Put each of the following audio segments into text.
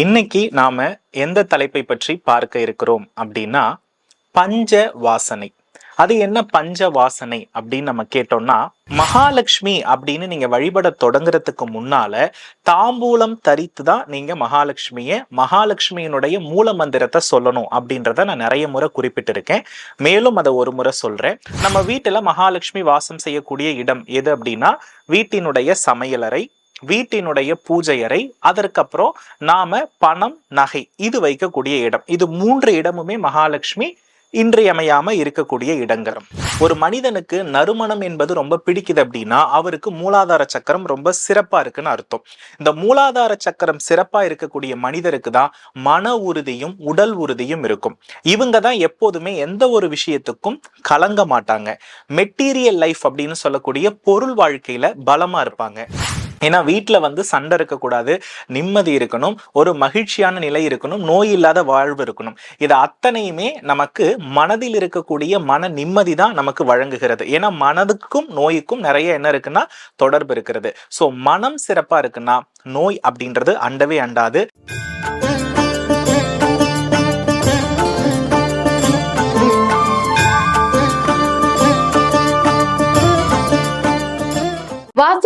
இன்னைக்கு நாம எந்த தலைப்பை பற்றி பார்க்க இருக்கிறோம் அப்படின்னா பஞ்ச வாசனை. அது என்ன பஞ்ச வாசனை அப்படின்னு நம்ம கேட்டோம்னா மகாலட்சுமி அப்படின்னு நீங்க வழிபட தொடங்குறதுக்கு முன்னால தாம்பூலம் தரித்து தான் நீங்க மகாலட்சுமிய மகாலட்சுமியினுடைய மூல மந்திரத்தை சொல்லணும் அப்படின்றத நான் நிறைய முறை குறிப்பிட்டிருக்கேன். மேலும் அதை ஒரு முறை சொல்றேன். நம்ம வீட்டுல மகாலட்சுமி வாசம் செய்யக்கூடிய இடம் எது அப்படின்னா வீட்டினுடைய சமையலறை வீட்டினுடைய பூஜை அறை அதற்கப்புறம் நாம பணம் நகை இது வைக்கக்கூடிய இடம். இது மூன்று இடமுமே மகாலட்சுமி இன்றியமையாம இருக்கக்கூடிய இடங்கள் ஒரு மனிதனுக்கு நறுமணம் என்பது ரொம்ப பிடிக்குது அப்படின்னா அவருக்கு மூலாதார சக்கரம் ரொம்ப சிறப்பா இருக்குன்னு அர்த்தம். இந்த மூலாதார சக்கரம் சிறப்பா இருக்கக்கூடிய மனிதருக்கு தான் மன உறுதியும் உடல் உறுதியும் இருக்கும். இவங்க தான் எப்போதுமே எந்த ஒரு விஷயத்துக்கும் கலங்க மாட்டாங்க. மெட்டீரியல் லைஃப் அப்படின்னு சொல்லக்கூடிய பொருள் வாழ்க்கையில பலமா இருப்பாங்க. ஏன்னா வீட்டில் வந்து சண்டை இருக்கக்கூடாது நிம்மதி இருக்கணும் ஒரு மகிழ்ச்சியான நிலை இருக்கணும் நோய் இல்லாத வாழ்வு இருக்கணும். இது அத்தனையுமே நமக்கு மனதில் இருக்கக்கூடிய மன நிம்மதி தான் நமக்கு வழங்குகிறது. ஏன்னா மனதுக்கும் நோய்க்கும் நிறைய என்ன இருக்குன்னா தொடர்பு இருக்கிறது. ஸோ மனம் சிறப்பாக இருக்குன்னா நோய் அப்படின்றது அண்டவே அண்டாது.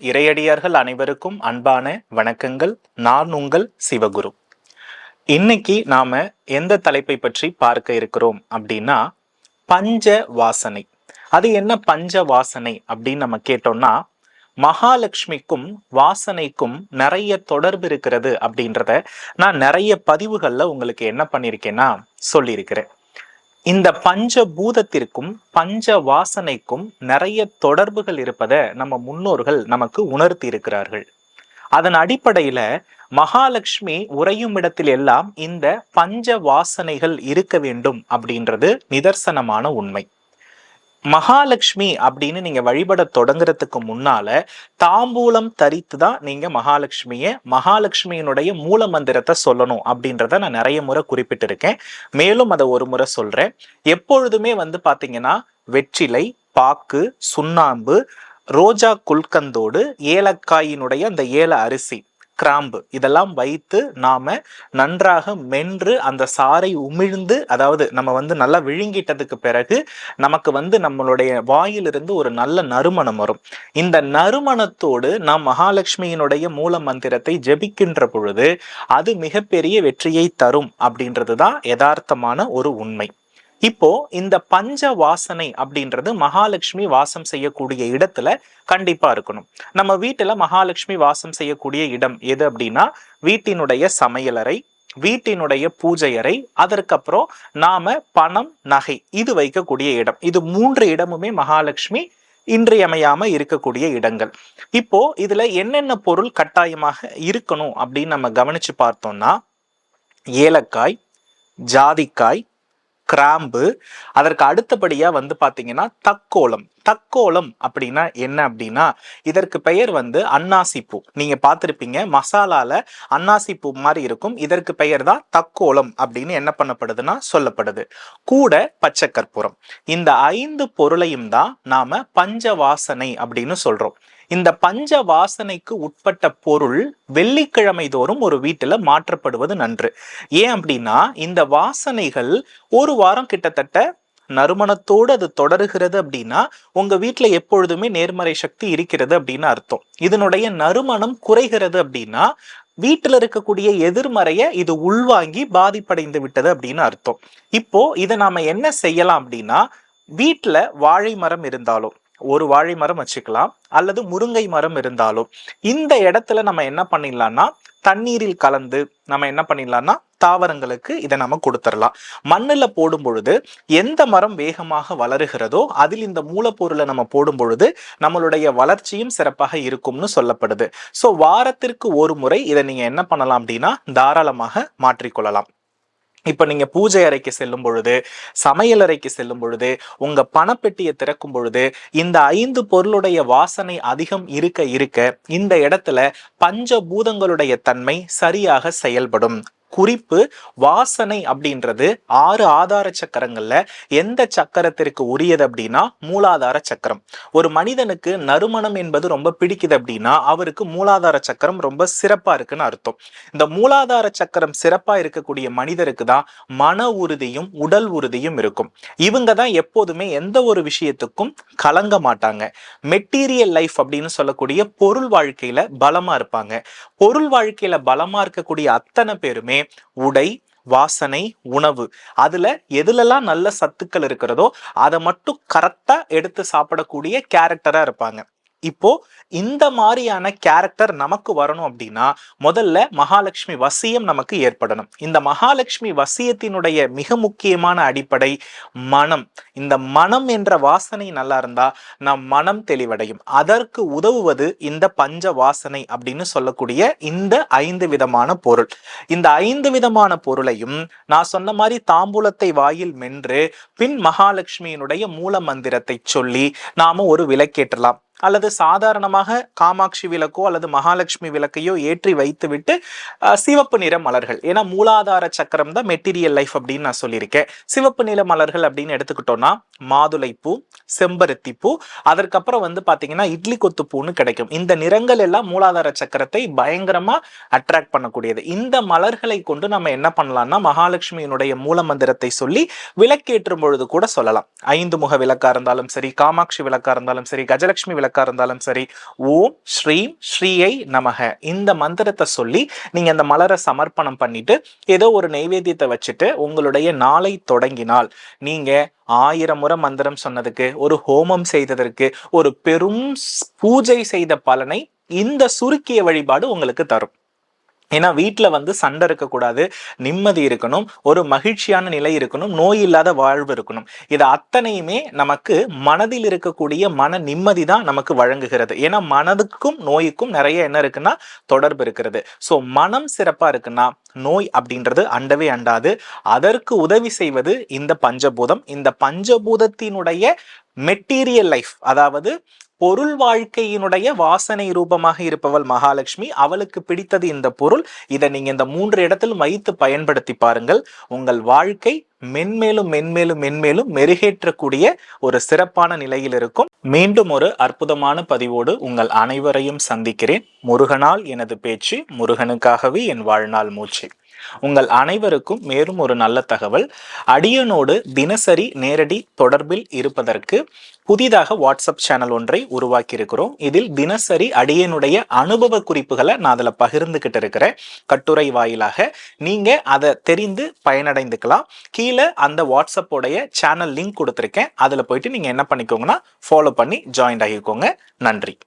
இறையடியார்கள் அனைவருக்கும் அன்பான வணக்கங்கள். நான் உங்கள் சிவகுரு. இன்னைக்கு நாம எந்த தலைப்பை பற்றி பார்க்க இருக்கிறோம் அப்படின்னா பஞ்ச வாசனை அது என்ன பஞ்ச வாசனை அப்படின்னு நம்ம கேட்டோம்னா மகாலட்சுமிக்கும் வாசனைக்கும் நிறைய தொடர்பு இருக்கிறது அப்படின்றத நான் நிறைய பதிவுகளில் உங்களுக்கு என்ன பண்ணியிருக்கேன்னா சொல்லியிருக்கிறேன். இந்த பஞ்ச பூதத்திற்கும் பஞ்ச வாசனைக்கும் நிறைய தொடர்புகள் இருப்பதை நம்ம முன்னோர்கள் நமக்கு உணர்த்தி இருக்கிறார்கள் அதன் அடிப்படையில மகாலட்சுமி உறையும் இடத்தில் எல்லாம் இந்த பஞ்ச வாசனைகள் இருக்க வேண்டும் அப்படின்றது நிதர்சனமான உண்மை. மகாலட்சுமி அப்படின்னு நீங்க வழிபட தொடங்குறதுக்கு முன்னால தாம்பூலம் தரித்து தான் நீங்க மகாலட்சுமிய மகாலட்சுமியினுடைய மூல மந்திரத்தை சொல்லணும் அப்படின்றத நான் நிறைய முறை குறிப்பிட்டிருக்கேன். மேலும் அதை ஒரு முறை சொல்றேன். எப்பொழுதுமே வந்து பாத்தீங்கன்னா வெற்றிலை பாக்கு சுண்ணாம்பு ரோஜா குல்கந்தோடு ஏலக்காயினுடைய அந்த ஏல அரிசி கிராம்பு. இதெல்லாம் வைத்து நாம நன்றாக மென்று அந்த சாறை உமிழ்ந்து அதாவது நம்ம வந்து நல்லா விழுங்கிட்டதுக்கு பிறகு நமக்கு வந்து நம்மளுடைய வாயிலிருந்து ஒரு நல்ல நறுமணம் வரும். இந்த நறுமணத்தோடு நாம் மகாலட்சுமியினுடைய மூல மந்திரத்தை ஜெபிக்கின்ற பொழுது அது மிகப்பெரிய வெற்றியை தரும் அப்படின்றது தான் யதார்த்தமான ஒரு உண்மை. இப்போ இந்த பஞ்ச வாசனை அப்படின்றது மகாலட்சுமி வாசம் செய்யக்கூடிய இடத்துல கண்டிப்பா இருக்கணும். நம்ம வீட்டுல மகாலட்சுமி வாசம் செய்யக்கூடிய இடம் எது அப்படின்னா வீட்டினுடைய சமையலறை வீட்டினுடைய பூஜை அறை அதற்கப்புறம் நாம பணம் நகை இது வைக்கக்கூடிய இடம். இது மூன்று இடமுமே மகாலட்சுமி இன்றியமையாம இருக்கக்கூடிய இடங்கள். இப்போ இதுல என்னென்ன பொருள் கட்டாயமாக இருக்கணும் அப்படின்னு நம்ம கவனிச்சு பார்த்தோம்னா ஏலக்காய் ஜாதிக்காய் கிராம்பு. அதற்கு அடுத்தபடியாக வந்து பார்த்தீங்கன்னா தக்கோலம். தக்கோலம் அப்படின்னா என்ன அப்படின்னா இதற்கு பெயர் வந்து அன்னாசிப்பூ. நீங்கள் பார்த்துருப்பீங்க மசாலாவில் அன்னாசிப்பூ மாதிரி இருக்கும். இதற்கு பெயர் தான் தக்கோலம் அப்படின்னு என்ன பண்ணப்படுதுன்னா சொல்லப்படுது. கூட பச்சை கற்பூரம். இந்த ஐந்து பொருளையும் தான் நாம் பஞ்ச வாசனை அப்படின்னு சொல்கிறோம் இந்த பஞ்ச வாசனைக்கு உட்பட்ட பொருள் வெள்ளிக்கிழமை தோறும் ஒரு வீட்டில் மாற்றப்படுவது நன்று. ஏன் அப்படின்னா இந்த வாசனைகள் ஒரு வாரம் கிட்டத்தட்ட நறுமணத்தோடு அது தொடருகிறது அப்படின்னா உங்க வீட்டில் எப்பொழுதுமே நேர்மறை சக்தி இருக்கிறது அப்படின்னு அர்த்தம். இதனுடைய நறுமணம் குறைகிறது அப்படின்னா வீட்டில் இருக்கக்கூடிய எதிர்மறைய இது உள்வாங்கி பாதிப்படைந்து விட்டது அப்படின்னு அர்த்தம். இப்போ இதை நாம என்ன செய்யலாம் அப்படின்னா வீட்டில் வாழை மரம் இருந்தாலும் ஒரு வாழை மரம் வச்சுக்கலாம் அல்லது முருங்கை மரம் இருந்தாலும். இந்த இடத்துல நம்ம என்ன பண்ணிடலாம்னா தண்ணீரில் கலந்து நம்ம என்ன பண்ணிடலாம்னா தாவரங்களுக்கு இதை நம்ம கொடுத்துடலாம். மண்ணில் போடும் பொழுது எந்த மரம் வேகமாக வளருகிறதோ அதில் இந்த மூலப்பொருளை நம்ம போடும் பொழுது நம்மளுடைய வளர்ச்சியும் சிறப்பாக இருக்கும்னு சொல்லப்படுது. ஸோ வாரத்திற்கு ஒரு முறை இதை நீங்கள் என்ன பண்ணலாம் அப்படின்னா தாராளமாக மாற்றிக்கொள்ளலாம். இப்போ நீங்கள் பூஜை அறைக்கு செல்லும் பொழுது சமையல் அறைக்கு செல்லும் பொழுது உங்கள் பணப்பெட்டியை திறக்கும் பொழுது இந்த ஐந்து பொருளுடைய வாசனை அதிகம் இருக்க இருக்க இந்த இடத்துல பஞ்ச பூதங்களுடைய தன்மை சரியாக செயல்படும். குறிப்பு வாசனை அப்படின்றது ஆறு ஆதார சக்கரங்கள்ல எந்த சக்கரத்திற்கு உரியது அப்படின்னா மூலாதார சக்கரம். ஒரு மனிதனுக்கு நறுமணம் என்பது ரொம்ப பிடிக்குது அப்படின்னா அவருக்கு மூலாதார சக்கரம் ரொம்ப சிறப்பா இருக்குன்னு அர்த்தம். இந்த மூலாதார சக்கரம் சிறப்பா இருக்கக்கூடிய மனிதருக்கு தான் மன உறுதியும் உடல் உறுதியும் இருக்கும். இவங்க தான் எப்போதுமே எந்த ஒரு விஷயத்துக்கும் கலங்க மாட்டாங்க. மெட்டீரியல் லைஃப் அப்படின்னு சொல்லக்கூடிய பொருள் வாழ்க்கையில பலமா இருப்பாங்க. பொருள் வாழ்க்கையில பலமா இருக்கக்கூடிய அத்தனை பேருமே உடை வாசனை உணவு. அதுல எதுலெல்லாம் நல்ல சத்துக்கள் இருக்கிறதோ அதை மட்டும் கரெக்டா எடுத்து சாப்பிடக்கூடிய கேரக்டரா இருப்பாங்க. இப்போ இந்த மாதிரியான கேரக்டர் நமக்கு வரணும் அப்படின்னா முதல்ல மகாலட்சுமி வசியம் நமக்கு ஏற்படணும். இந்த மகாலட்சுமி வசியத்தினுடைய மிக முக்கியமான அடிப்படை மனம். இந்த மனம் என்ற வாசனை நல்லா இருந்தா நம் மனம் தெளிவடையும். அதற்கு உதவுவது இந்த பஞ்ச வாசனை அப்படின்னு சொல்லக்கூடிய இந்த ஐந்து விதமான பொருள். இந்த ஐந்து விதமான பொருளையும் நான் சொன்ன மாதிரி தாம்பூலத்தை வாயில் மென்று பின் மகாலட்சுமியினுடைய மூல மந்திரத்தை சொல்லி நாம ஒரு விலக்கேற்றலாம் அல்லது சாதாரணமாக காமாட்சி விளக்கோ அல்லது மகாலட்சுமி விளக்கையோ ஏற்றி வைத்துவிட்டு சிவப்பு நிற மலர்கள். ஏன்னா மூலாதார சக்கரம் தான் மெட்டீரியல் லைஃப் அப்படின்னு நான் சொல்லியிருக்கேன். சிவப்பு நிற மலர்கள் அப்படின்னு எடுத்துக்கிட்டோம்னா மாதுளை பூ செம்பருத்தி பூ அதற்கப்புறம் வந்து பார்த்தீங்கன்னா இட்லி கொத்து பூன்னு கிடைக்கும். இந்த நிறங்கள் எல்லாம் மூலாதார சக்கரத்தை பயங்கரமாக அட்ராக்ட் பண்ணக்கூடியது. இந்த மலர்களை கொண்டு நம்ம என்ன பண்ணலாம்னா மகாலட்சுமியினுடைய மூல மந்திரத்தை சொல்லி விளக்கேற்றும் பொழுது கூட சொல்லலாம். ஐந்து முக விளக்கா இருந்தாலும் சரி காமாட்சி விளக்கா இருந்தாலும் சரி கஜலட்சுமி விளக்கா இருந்தாலும் சரி ஓம் ஸ்ரீம் ஸ்ரீயை நமக. இந்த மந்திரத்தை சொல்லி நீங்க அந்த மலரை சமர்ப்பணம் பண்ணிட்டு ஏதோ ஒரு நைவேத்தியத்தை வச்சுட்டு உங்களுடைய நாளை தொடங்கினால் நீங்க ஆயிரம் முறை மந்திரம் சொன்னதுக்கு ஒரு ஹோமம் செய்ததற்கு ஒரு பெரும் பூஜை செய்த பலனை இந்த சுருக்கிய வழிபாடு உங்களுக்கு தரும். ஏன்னா வீட்டில் வந்து சண்டை இருக்கக்கூடாது நிம்மதி இருக்கணும் ஒரு மகிழ்ச்சியான நிலை இருக்கணும் நோய் இல்லாத வாழ்வு இருக்கணும். இது அத்தனையுமே நமக்கு மனதில் இருக்கக்கூடிய மன நிம்மதி தான் நமக்கு வழங்குகிறது. ஏன்னா மனதுக்கும் நோய்க்கும் நிறைய என்ன இருக்குன்னா தொடர்பு இருக்கிறது. ஸோ மனம் சிறப்பாக இருக்குன்னா நோய் அப்படின்றது அண்டவே அண்டாது. அதற்கு உதவி செய்வது இந்த பஞ்சபூதம். இந்த பஞ்சபூதத்தினுடைய மெட்டீரியல் லைஃப் அதாவது பொருள் வாழ்க்கையினுடைய வாசனை ரூபமாக இருப்பவள் மகாலட்சுமி. அவளுக்கு பிடித்தது இந்த பொருள். இதை நீங்க இந்த மூன்று இடத்தில் வைத்து பயன்படுத்தி பாருங்கள். உங்கள் வாழ்க்கை மென்மேலும் மென்மேலும் மென்மேலும் மெருகேற்றக்கூடிய ஒரு சிறப்பான நிலையில் இருக்கும். மீண்டும் ஒரு அற்புதமான பதிவோடு உங்கள் அனைவரையும் சந்திக்கிறேன். முருகனால் எனது பேச்சு முருகனுக்காகவே என் வாழ்நாள் மூச்சு. உங்கள் அனைவருக்கும் மேலும் ஒரு நல்ல தகவல். அடியனோடு தினசரி நேரடி தொடர்பில் இருப்பதற்கு புதிதாக வாட்ஸ்அப் சேனல் ஒன்றை உருவாக்கியிருக்கிறோம். இதில் தினசரி அடியனுடைய அனுபவ குறிப்புகளை நான் அதில் பகிர்ந்துக்கிட்டு இருக்கிறேன். கட்டுரை வாயிலாக நீங்கள் அதை தெரிந்து பயனடைந்துக்கலாம். கீழே அந்த வாட்ஸ்அப்போடைய சேனல் லிங்க் கொடுத்துருக்கேன். அதில் போயிட்டு நீங்கள் என்ன பண்ணிக்கோங்கன்னா ஃபாலோ பண்ணி ஜாயின் ஆகிக்கோங்க. நன்றி.